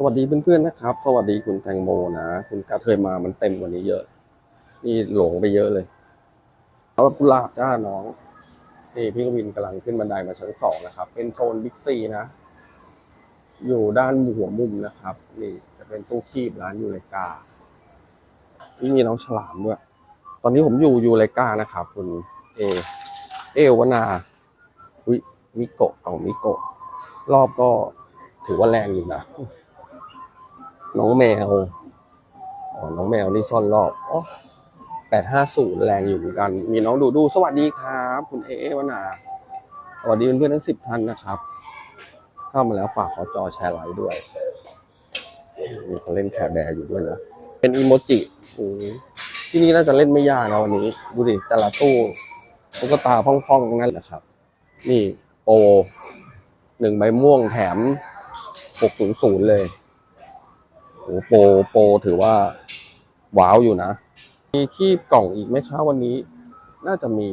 สวัสดีเพื่อนๆนะครับ สวัสดีคุณแตงโมนะคุณกาเคยมามันเต็มกว่านี้เยอะ นี่หลงไปเยอะเลยเอากุหลาบจ้าน้องนี่พี่กวินกำลังขึ้นบันไดมาชั้นสองนะครับ เป็นโซนบิ๊กซีนะ อยู่ด้านหัวมุมนะครับ นี่จะเป็นตู้คีบร้านยูเลกานี่มีน้องฉลามด้วยตอนนี้ผมอยู่ยูเลกานะครับ คุณเอ เอวนาอุ้ยมิโกะกล่องมิโกะรอบก็ถือว่าแรงอยู่นะ น้องแมว อ๋อ น้องแมวนี่ซ่อนรอบอ๋อแปดห้าศูนย์แรงอยู่เหมือนกัน มีน้องดูดู สวัสดีครับ คุณเอวนา สวัสดีเพื่อนๆทั้งสิบท่านนะครับ เข้ามาแล้วฝากขอจอแชร์ไลค์ด้วย มีคนเล่นแชร์แบร์อยู่ด้วยนะ เป็นอีโมจิที่นี่น่าจะเล่นไม่ยากนะวันนี้ ดูดิ แต่ละตู้ตุ๊กตาพ่องๆ ทั้งนั้นแหละครับ นี่โปหนึ่งใบม่วงแถมหกศูนย์ศูนย์เลย โอ้โปรโปรถือว่า ว้าวอยู่นะ มีคีบกล่องอีกไหมคะวันนี้ น่าจะมี